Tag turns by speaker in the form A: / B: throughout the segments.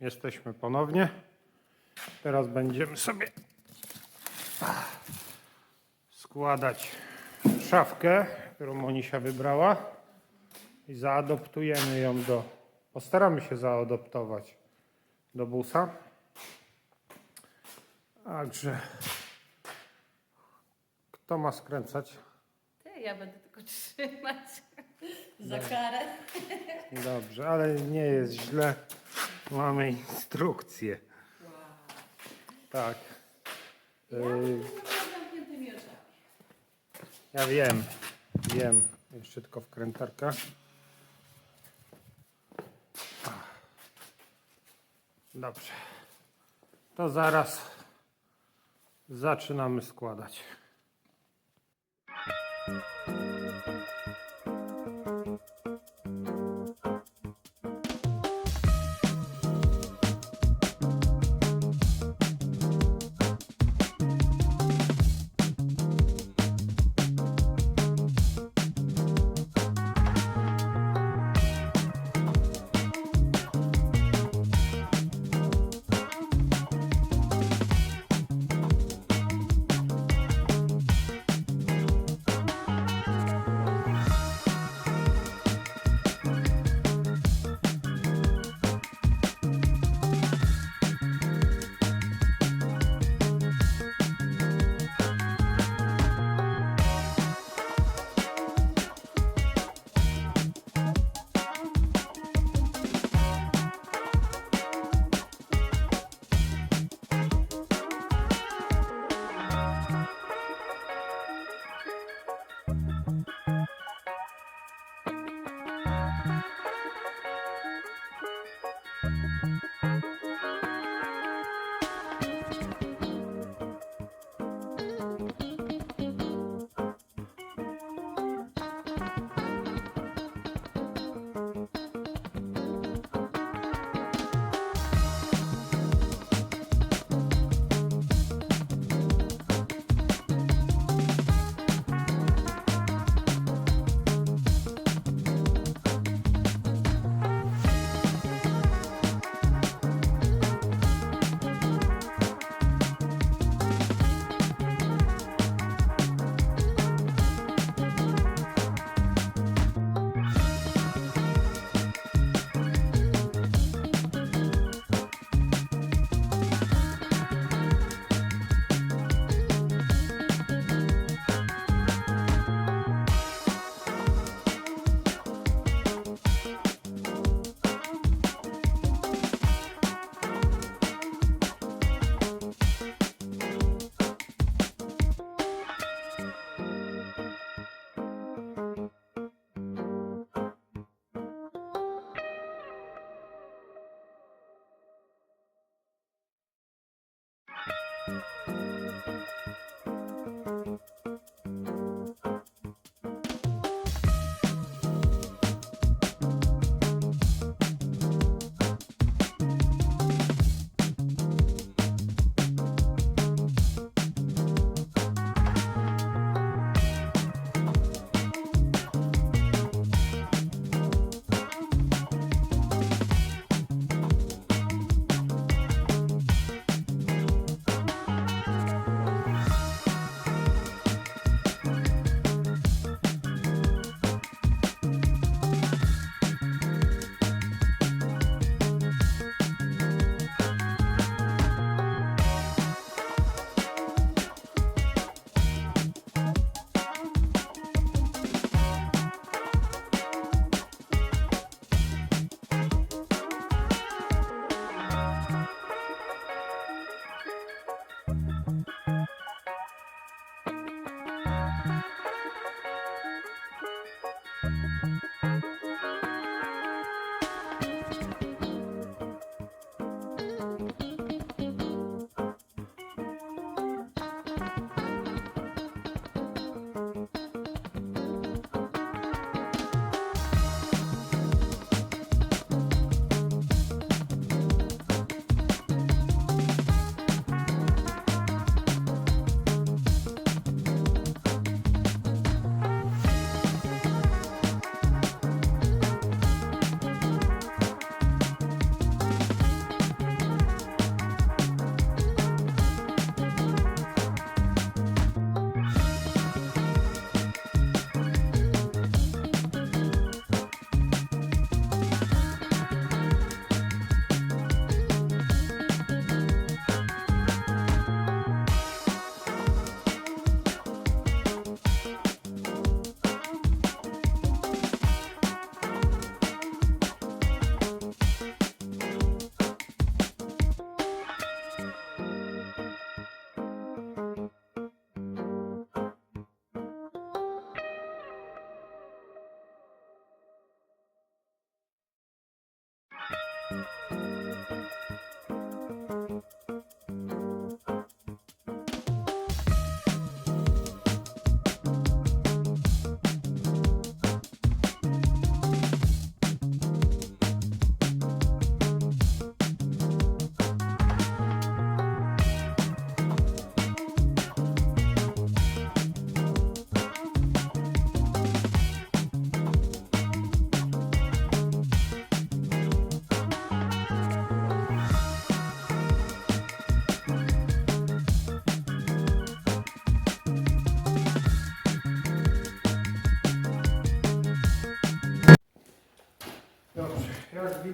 A: Jesteśmy ponownie. Teraz będziemy sobie składać szafkę, którą Monisia wybrała i zaadoptujemy ją do. Postaramy się zaadoptować do busa. Także kto ma skręcać?
B: Ty, ja będę tylko trzymać za karę.
A: Dobrze, ale nie jest źle. Mamy instrukcję. Tak.
B: Ja będę z zamkniętymi oczami.
A: Ja wiem, wiem. Jeszcze tylko wkrętarka. Dobrze. To zaraz zaczynamy składać.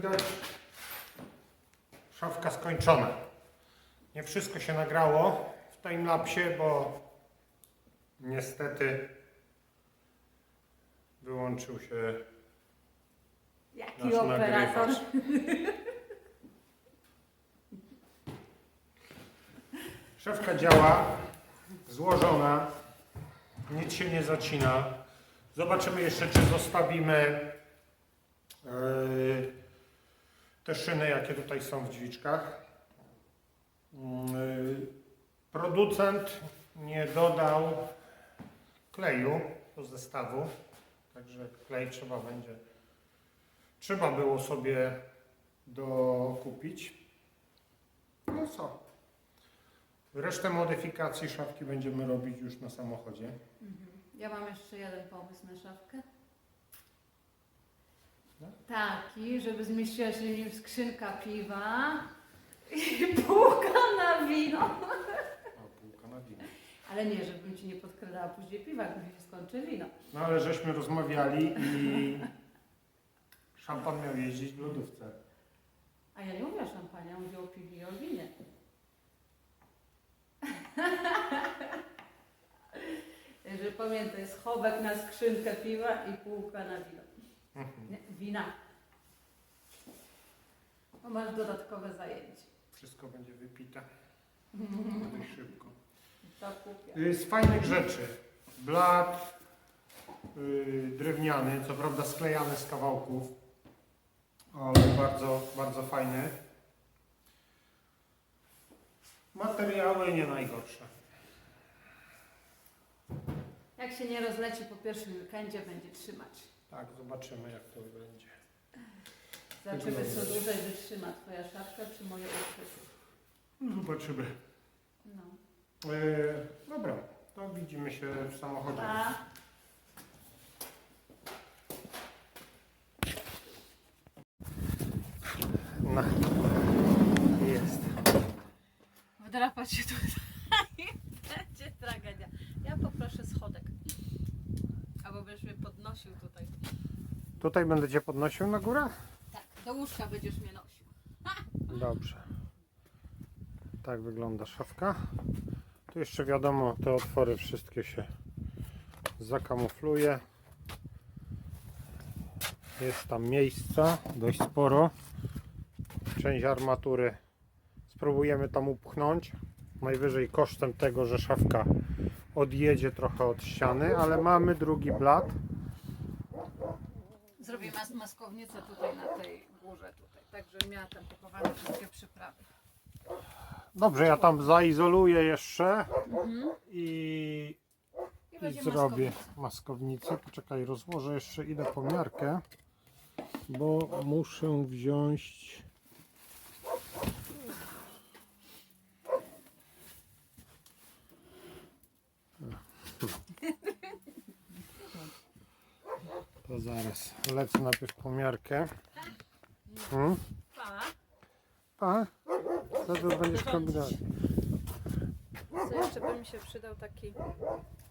A: Widać, szafka skończona. Nie wszystko się nagrało w timelapsie, bo niestety wyłączył się
B: Jaki
A: nasz
B: operator?
A: nagrywacz. Szafka działa, złożona, nic się nie zacina. Zobaczymy jeszcze, czy zostawimy yy, te szyny, jakie tutaj są w drzwiczkach. Yy, producent nie dodał kleju do zestawu, także klej trzeba będzie, trzeba było sobie dokupić. No co? Resztę modyfikacji szafki będziemy robić już na samochodzie.
B: Mhm. Ja mam jeszcze jeden pomysł na szafkę. Taki, żeby zmieściła się w nim skrzynka piwa i półka na wino.
A: A, półka na wino.
B: Ale nie, żebym ci nie podkradała później piwa, mi się skończy wino.
A: No ale żeśmy rozmawiali i szampan miał jeździć w lodówce.
B: A ja nie mówię o szampanie, mówię o piwie i o winie. Także pamiętaj, schowek na skrzynkę piwa i półka na wino.
A: Mhm.
B: Wina. Bo masz dodatkowe zajęcie.
A: Wszystko będzie wypite. Będzie szybko.
B: To kupię.
A: Y, Z fajnych rzeczy. Blat y, drewniany, co prawda sklejany z kawałków, ale bardzo, bardzo fajny. Materiały nie najgorsze.
B: Jak się nie rozleci po pierwszym weekendzie, będzie trzymać.
A: Tak, zobaczymy jak to będzie.
B: Zobaczymy, co dłużej wytrzyma Twoja szafka, czy moje uchwyty.
A: Zobaczymy.
B: No.
A: Y, dobra, to widzimy się w samochodzie.
B: Pa.
A: No. Jest.
B: Wdrapać się tutaj. Będzie tragedia. Ja poproszę schodek. Albo będziesz mnie podnosił tutaj.
A: Tutaj będę cię podnosił na górę?
B: Tak, do łóżka będziesz mnie nosił.
A: Dobrze. Tak wygląda szafka. Tu jeszcze wiadomo, te otwory wszystkie się zakamufluje. Jest tam miejsca dość sporo. Część armatury spróbujemy tam upchnąć. Najwyżej kosztem tego, że szafka odjedzie trochę od ściany, ale mamy drugi blat.
B: Zrobię mas maskownicę tutaj na tej górze tutaj. Także miała tam pochowane wszystkie przyprawy.
A: Dobrze, ja tam zaizoluję jeszcze
B: Mhm.
A: i
B: I
A: I
B: będzie
A: zrobię
B: maskownica.
A: maskownicę. Poczekaj, rozłożę jeszcze, idę po miarkę, bo muszę wziąć. To zaraz lecę najpierw po miarkę. Hmm?
B: Pa.
A: A? Co tu będziesz kombinować?
B: Co jeszcze by mi się przydał taki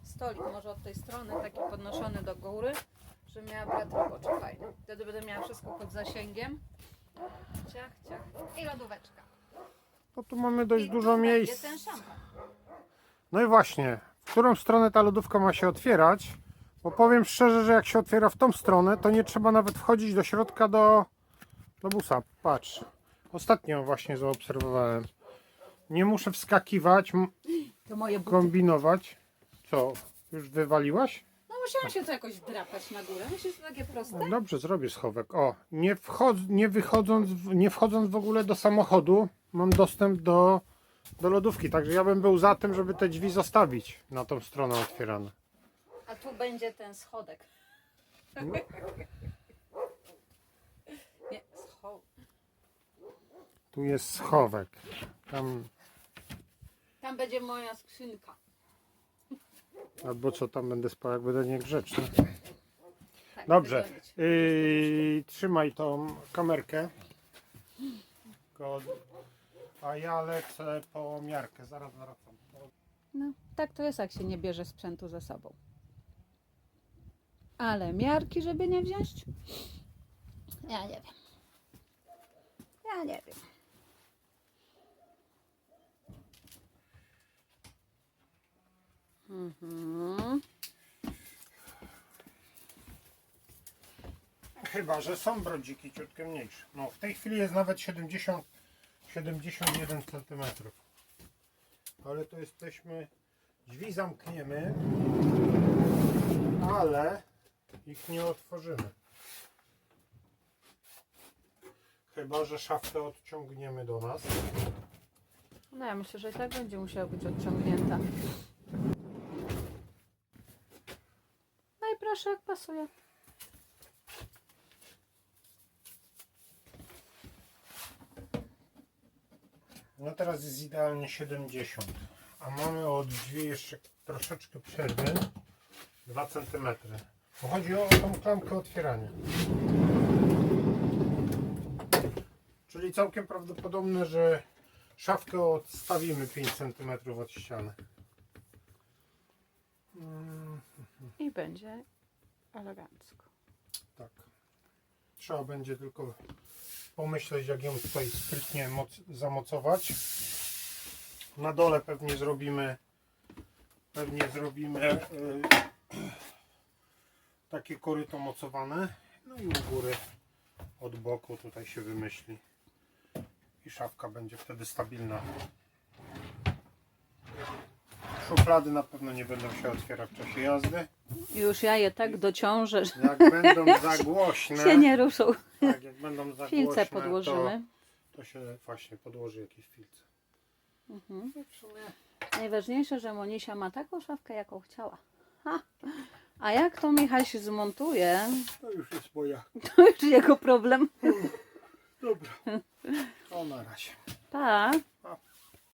B: stolik, może od tej strony, taki podnoszony do góry, że miała brat roboczy fajny. Wtedy będę miała wszystko pod zasięgiem. Ciach, ciach. I lodóweczka.
A: No tu mamy dość
B: I
A: dużo miejsc.
B: ten szampan.
A: No i właśnie, w którą stronę ta lodówka ma się otwierać? Bo powiem szczerze, że jak się otwiera w tą stronę, to nie trzeba nawet wchodzić do środka do, do busa. Patrz, ostatnio właśnie zaobserwowałem. Nie muszę wskakiwać,
B: To moje buty.
A: kombinować. Co, już wywaliłaś?
B: No musiałam się to jakoś drapać na górę. Myślisz, że to takie proste?
A: No dobrze, zrobię schowek. O, nie, wchodz, nie, wychodząc, w- nie wchodząc w ogóle do samochodu, mam dostęp do, do lodówki. Także ja bym był za tym, żeby te drzwi zostawić na tą stronę otwierane.
B: A tu będzie ten schodek.
A: No.
B: Nie, schod.
A: Tu jest schowek. Tam,
B: Tam będzie moja skrzynka.
A: albo co tam będę spał, jak będę niegrzeczny.
B: Tak,
A: Dobrze. Yy, trzymaj tą kamerkę. Go- A ja lecę po miarkę. Zaraz wracam.
B: No, tak to jest, jak się nie bierze sprzętu ze sobą. Ale miarki, żeby nie wziąć? Ja nie wiem. Ja nie wiem. Mhm.
A: Chyba, że są brodziki ciutkę mniejsze. No w tej chwili jest nawet 70, 71 cm. Ale to jesteśmy, drzwi zamkniemy, ale ich nie otworzymy. Chyba, że szafkę odciągniemy do nas.
B: No ja myślę, że i tak będzie musiała być odciągnięta. No i proszę, jak pasuje.
A: No teraz jest idealnie 70, a mamy od drzwi jeszcze troszeczkę przerwy 2 cm. Chodzi o tą klamkę otwierania. Czyli całkiem prawdopodobne, że szafkę odstawimy 5 cm od ściany.
B: I będzie elegancko.
A: tak. Trzeba będzie tylko pomyśleć, jak ją tutaj sprytnie moc- zamocować. Na dole pewnie zrobimy pewnie zrobimy y, takie koryto mocowane. No i u góry od boku tutaj się wymyśli. I szafka będzie wtedy stabilna. Szuflady na pewno nie będą się otwierać w czasie jazdy.
B: Już ja je tak dociążę, że
A: Jak będą za głośne,
B: się nie ruszą.
A: tak, jak będą za
B: Filce
A: głośne,
B: podłożymy.
A: To, to się właśnie podłoży jakieś filce.
B: Mhm.
A: W sumie
B: Najważniejsze, że Monisia ma taką szafkę, jaką chciała. Ha. A jak to Michał się zmontuje,
A: to już jest moja.
B: to już jego problem.
A: Dobra. O na razie.
B: Pa!